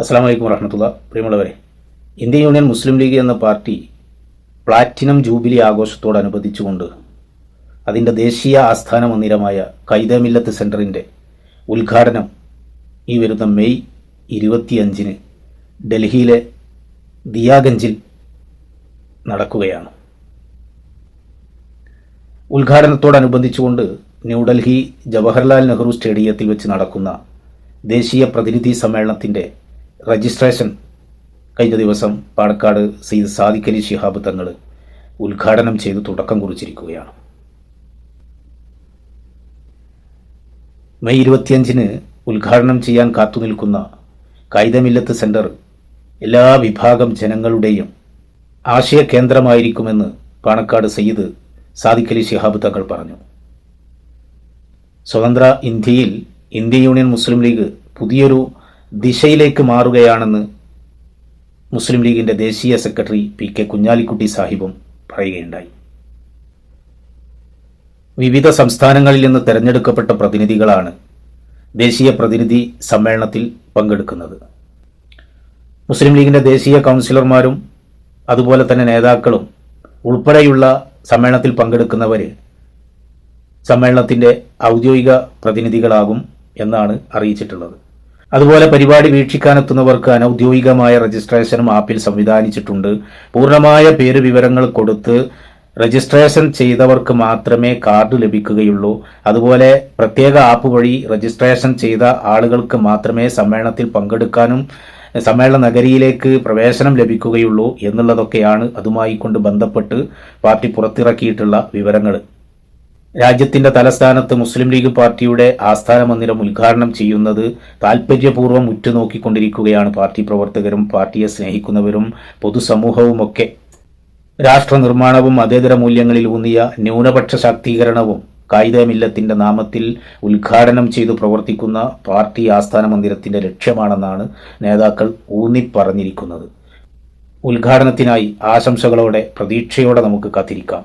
അസ്സാം വലൈക്കും വറഹമത്തുള്ള. പ്രിയമുള്ളവരെ ഇന്ത്യൻ യൂണിയൻ മുസ്ലിം ലീഗ് എന്ന പാർട്ടി പ്ലാറ്റിനം ജൂബിലി ആഘോഷത്തോടനുബന്ധിച്ചുകൊണ്ട് അതിന്റെ ദേശീയ ആസ്ഥാന മന്ദിരമായ കൈതമില്ലത്ത് സെന്ററിന്റെ ഉദ്ഘാടനം ഈ വരുന്ന മെയ് ഇരുപത്തിയഞ്ചിന് ഡൽഹിയിലെ ദിയാഗഞ്ചിൽ നടക്കുകയാണ്. ഉദ്ഘാടനത്തോടനുബന്ധിച്ചുകൊണ്ട് ന്യൂഡൽഹി ജവഹർലാൽ നെഹ്റു സ്റ്റേഡിയത്തിൽ വെച്ച് നടക്കുന്ന ദേശീയ പ്രതിനിധി സമ്മേളനത്തിന്റെ രജിസ്ട്രേഷൻ കഴിഞ്ഞ ദിവസം പാണക്കാട് സയ്യിദ് സാദിഖലി ശിഹാബ് തങ്ങൾ ഉദ്ഘാടനം ചെയ്ത് തുടക്കം കുറിച്ചിരിക്കുകയാണ്. മെയ് ഇരുപത്തിയഞ്ചിന് ഉദ്ഘാടനം ചെയ്യാൻ കാത്തുനിൽക്കുന്ന കായികമില്ലത്ത് സെന്റർ എല്ലാ വിഭാഗം ജനങ്ങളുടെയും ആശയ കേന്ദ്രമായിരിക്കുമെന്ന് പാണക്കാട് സയ്യിദ് സാദിഖലി ശിഹാബ് തങ്ങൾ പറഞ്ഞു. സ്വതന്ത്ര ഇന്ത്യയിൽ ഇന്ത്യൻ യൂണിയൻ മുസ്ലിം ലീഗ് പുതിയൊരു ദിശയിലേക്ക് മാറുകയാണെന്ന് മുസ്ലിം ലീഗിന്റെ ദേശീയ സെക്രട്ടറി പി കെ കുഞ്ഞാലിക്കുട്ടി സാഹിബും പറയുകയുണ്ടായി. വിവിധ സംസ്ഥാനങ്ങളിൽ നിന്ന് തെരഞ്ഞെടുക്കപ്പെട്ട പ്രതിനിധികളാണ് ദേശീയ പ്രതിനിധി സമ്മേളനത്തിൽ പങ്കെടുക്കുന്നത്. മുസ്ലിം ലീഗിന്റെ ദേശീയ കൗൺസിലർമാരും അതുപോലെ തന്നെ നേതാക്കളും ഉൾപ്പെടെയുള്ള സമ്മേളനത്തിൽ പങ്കെടുക്കുന്നവർ സമ്മേളനത്തിന്റെ ഔദ്യോഗിക പ്രതിനിധികളാകും എന്നാണ് അറിയിച്ചിട്ടുള്ളത്. അതുപോലെ പരിപാടി വീക്ഷിക്കാനെത്തുന്നവർക്ക് അനൌദ്യോഗികമായ രജിസ്ട്രേഷനും ആപ്പിൽ സംവിധാനിച്ചിട്ടുണ്ട്. പൂർണമായ പേര് വിവരങ്ങൾ കൊടുത്ത് രജിസ്ട്രേഷൻ ചെയ്തവർക്ക് മാത്രമേ കാർഡ് ലഭിക്കുകയുള്ളൂ. അതുപോലെ പ്രത്യേക ആപ്പ് വഴി രജിസ്ട്രേഷൻ ചെയ്ത ആളുകൾക്ക് മാത്രമേ സമ്മേളനത്തിൽ പങ്കെടുക്കാനും സമ്മേളന നഗരിയിലേക്ക് പ്രവേശനം ലഭിക്കുകയുള്ളൂ എന്നുള്ളതൊക്കെയാണ് അതുമായി കൊണ്ട് ബന്ധപ്പെട്ട് പാർട്ടി പുറത്തിറക്കിയിട്ടുള്ള വിവരങ്ങൾ. രാജ്യത്തിന്റെ തലസ്ഥാനത്ത് മുസ്ലിം ലീഗ് പാർട്ടിയുടെ ആസ്ഥാന മന്ദിരം ഉദ്ഘാടനം ചെയ്യുന്നത് താൽപര്യപൂർവം ഉറ്റുനോക്കിക്കൊണ്ടിരിക്കുകയാണ്. പാർട്ടി പ്രവർത്തകരും പാർട്ടിയെ സ്നേഹിക്കുന്നവരും പൊതുസമൂഹവുമൊക്കെ രാഷ്ട്ര നിർമ്മാണവും മതേതര മൂല്യങ്ങളിൽ ഊന്നിയ ന്യൂനപക്ഷ ശാക്തീകരണവും കായികമില്ലത്തിന്റെ നാമത്തിൽ ഉദ്ഘാടനം ചെയ്തു പ്രവർത്തിക്കുന്ന പാർട്ടി ആസ്ഥാന മന്ദിരത്തിന്റെ ലക്ഷ്യമാണെന്നാണ് നേതാക്കൾ ഊന്നിപ്പറഞ്ഞിരിക്കുന്നത്. ഉദ്ഘാടനത്തിനായി ആശംസകളോടെ പ്രതീക്ഷയോടെ നമുക്ക് കാത്തിരിക്കാം.